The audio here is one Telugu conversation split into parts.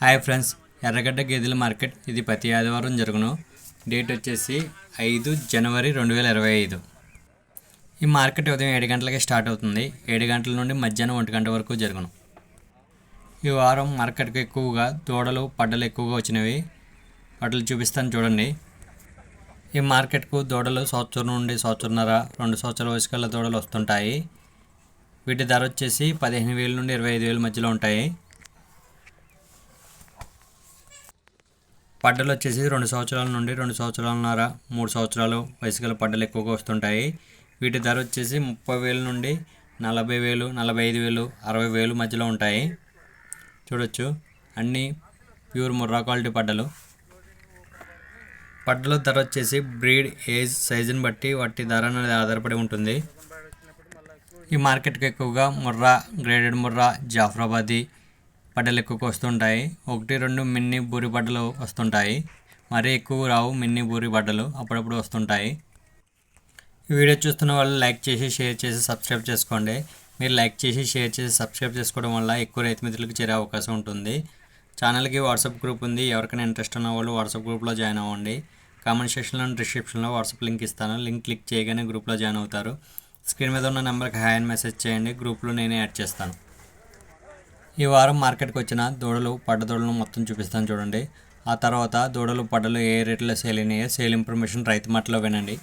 హాయ్ ఫ్రెండ్స్ ఎర్రగడ్డ గేదెల మార్కెట్. ఇది ప్రతి ఆదివారం జరుగును. డేట్ వచ్చేసి ఐదు జనవరి రెండు వేల ఇరవై ఐదు. ఈ మార్కెట్ ఉదయం ఏడు గంటలకి స్టార్ట్ అవుతుంది. ఏడు గంటల నుండి మధ్యాహ్నం ఒంటి గంట వరకు జరుగును. ఈ వారం మార్కెట్కి ఎక్కువగా దూడలు పడ్డలు ఎక్కువగా వచ్చినవి. వాటిని చూపిస్తాను చూడండి. ఈ మార్కెట్కు దూడలు సంవత్సరం నుండి సంవత్సరంన్నర రెండు సంవత్సరాల వయసు దూడలు వస్తుంటాయి. వీటి ధర వచ్చేసి పదిహేను వేల నుండి ఇరవై ఐదు వేల మధ్యలో ఉంటాయి. పడ్డలు వచ్చేసి రెండు సంవత్సరాల నుండి రెండు సంవత్సరాలన్నర మూడు సంవత్సరాలు వయసు గల పడ్డలు ఎక్కువగా వస్తుంటాయి. వీటి ధర వచ్చేసి ముప్పై వేల నుండి నలభై వేలు నలభై ఐదు వేలు అరవై వేలు మధ్యలో ఉంటాయి. చూడొచ్చు. అన్నీ ప్యూర్ ముర్రా క్వాలిటీ పడ్డలు పడ్డల ధర వచ్చేసి బ్రీడ్ ఏజ్ సైజుని బట్టి వాటి ధర అనేది ఆధారపడి ఉంటుంది. ఈ మార్కెట్కి ఎక్కువగా ముర్రా గ్రేడెడ్ ముర్రా జాఫ్రాబాదీ పడ్డలు ఎక్కువగా వస్తుంటాయి. ఒకటి రెండు మిన్ని బూరి పడ్డలు వస్తుంటాయి. మరీ ఎక్కువ రావు మిన్ని బూరి పడ్డలు అప్పుడప్పుడు వస్తుంటాయి. ఈ వీడియో చూస్తున్న వాళ్ళు లైక్ చేసి షేర్ చేసి సబ్స్క్రైబ్ చేసుకోండి. మీరు లైక్ చేసి షేర్ చేసి సబ్స్క్రైబ్ చేసుకోవడం వల్ల ఎక్కువ రైతు మిత్రులకు చేరే అవకాశం ఉంటుంది. ఛానల్కి వాట్సాప్ గ్రూప్ ఉంది. ఎవరికైనా ఇంట్రెస్ట్ ఉన్న వాళ్ళు వాట్సాప్ గ్రూప్లో జాయిన్ అవ్వండి. కామెంట్ సెక్షన్లో డిస్క్రిప్షన్లో వాట్సాప్ లింక్ ఇస్తాను. లింక్ క్లిక్ చేయగానే గ్రూప్లో జాయిన్ అవుతారు. స్క్రీన్ మీద ఉన్న నెంబర్కి హాయ్ అని మెసేజ్ చేయండి. గ్రూప్లో నేనే యాడ్ చేస్తాను. ఈ వారం మార్కెట్కి వచ్చిన దూడలు పడ్డ దూడలను మొత్తం చూపిస్తాను చూడండి. ఆ తర్వాత దూడలు పడ్డలు ఏ రేట్లో సేల్ అయినాయో సేల్ ఇన్ఫర్మేషన్ రైతు మాటలో వినండి.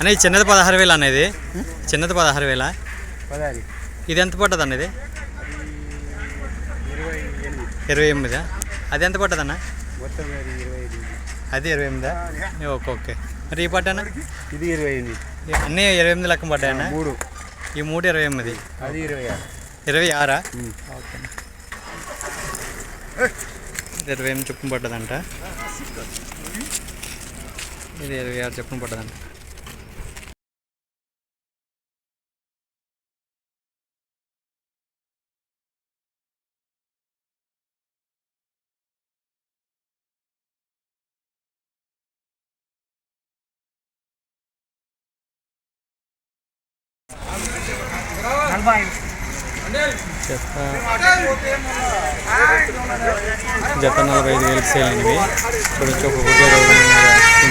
అనే చిన్నది పదహారు వేలు అనేది చిన్నది పదహారు వేల? ఇది ఎంత పట్టదు అన్నది ఇరవై ఎనిమిది? అది ఎంత మొత్తం అది ఇరవై ఎనిమిది? Okay okay. మరి ఈ పట్టానా ఇది ఇరవై ఎనిమిది. అన్నీ ఇరవై ఎనిమిది లెక్క పడ్డాయన్నా మూడు. ఈ మూడు ఇరవై ఎనిమిది. అది ఇరవై ఆరు. ఇరవై ఆరా. ఓకే ఇరవై ఎనిమిది చొప్పున పడ్డదంట. ఇది ఇరవై ఆరు చొప్పున పడ్డదంట. జత జత నలభై ఐదు వేలకు సేల్ అయినవి. చూడొచ్చు ఒక్కొక్కటి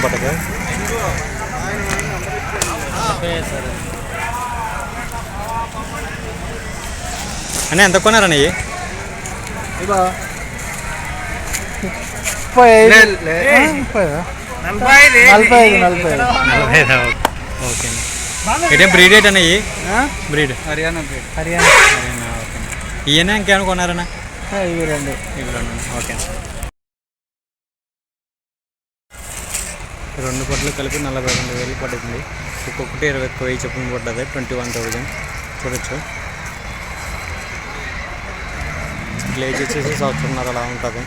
పట్టదు అని ఎంత కొన్నారన్న ముప్పై ఐదు ముప్పై నలభై ఐదు నలభై ఐదు నలభై ఐదు నలభై ఐదా? ఓకే. ఇదే బ్రీడ్ ఏంటి అన్న ఇవి బ్రీడ్ హర్యానా హర్యానా. ఓకే. ఇవన్నీ ఇంకేమైనా కొన్నారన్నా? ఇవి రెండు. ఇవి రెండు ఓకే. రెండు పట్లు కలిపి నలభై రెండు వేలు పడుతుంది. ఒక్కొక్కటి ఇరవై ఒక్క వెయ్యి చొప్పున పడ్డది ట్వంటీ వన్ థౌజండ్. చూడొచ్చు గ్లేజ్ వచ్చేసి సంవత్సరంన్నర అలా ఉంటుంది.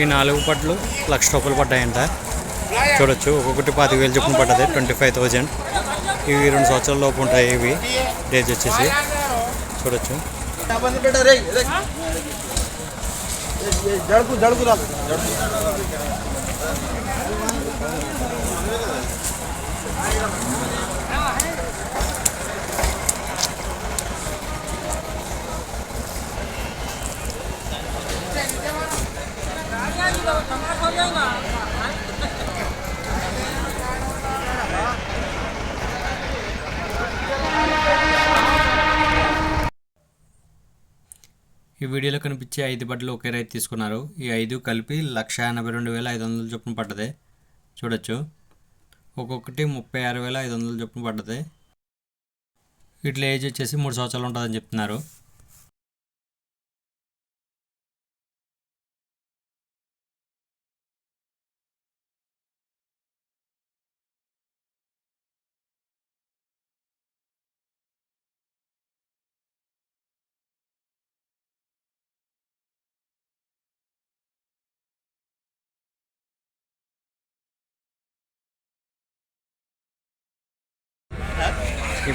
ఈ నాలుగు పట్లు లక్ష రూపాయలు పడ్డాయంట. చూడొచ్చు ఒక్కొక్కటి పాతిక వేలు చొప్పున పడ్డది ట్వంటీ ఫైవ్ థౌజండ్. ఇవి రెండు సంవత్సరాల లోపు ఉంటాయి ఇవి. డేజ్ వచ్చేసి. చూడొచ్చు. జడుపు జడుపు ఈ వీడియోలో కనిపించే ఐదు బట్టలు ఒకే రైతు తీసుకున్నారు. ఈ ఐదు కలిపి లక్ష ఎనభై రెండు వేల ఐదు వందల చొప్పున పడ్డది. చూడొచ్చు. ఒక్కొక్కటి ముప్పై ఆరు వేల ఐదు వందల చొప్పున పడ్డది. వీటిలో ఏజ్ వచ్చేసి మూడు సంవత్సరాలు ఉంటుందని చెప్తున్నారు.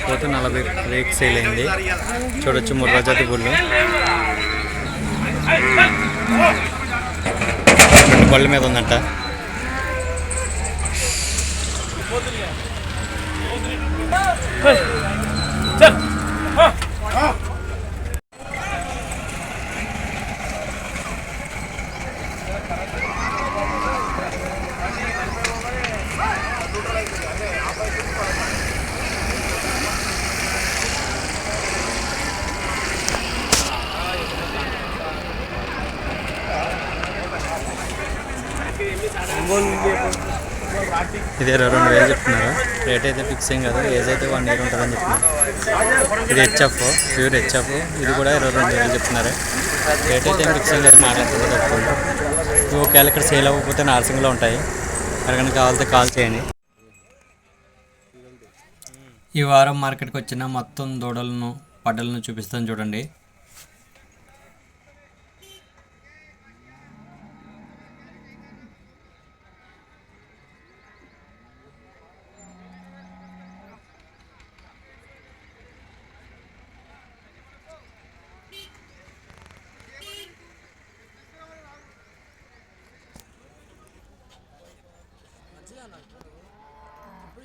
పోతు నలభై రేక్ సేల్ అయింది. చూడొచ్చు ముర్రా జాతి బుల్లు. రెండు బళ్ళ మీద ఉందంట. ఇది ఇరవై రెండు వేలు చెప్తున్నారు? రేట్ అయితే ఫిక్సింగ్ కదా. ఏజ్ అయితే వన్ ఇయర్ ఉంటుందని చెప్తున్నారు. ఇది హెచ్ఎఫ్ ప్యూర్ హెచ్ఎఫ్ ఇది కూడా ఇరవై రెండు వేలు చెప్తున్నారు. రేట్ అయితే ఏం ఫిక్స్ లేదు మాట్లాడుతుంది తక్కువ ఇవి ఒకవేళ ఇక్కడ సేల్ అవ్వకపోతే నార్సింగ్లో ఉంటాయి. ఎవరికైనా కావాలంటే కాల్ చేయండి. ఈ వారం మార్కెట్కి వచ్చిన మొత్తం దూడలను పడ్డలను చూపిస్తాను చూడండి.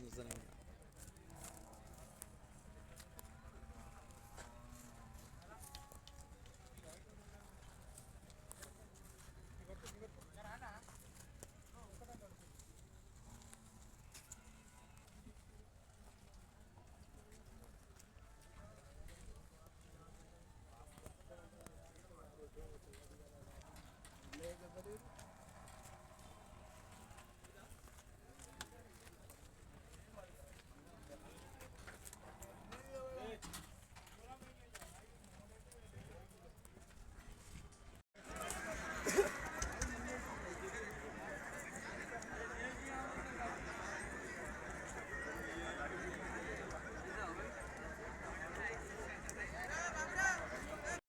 చూస్తూనే ఉంటా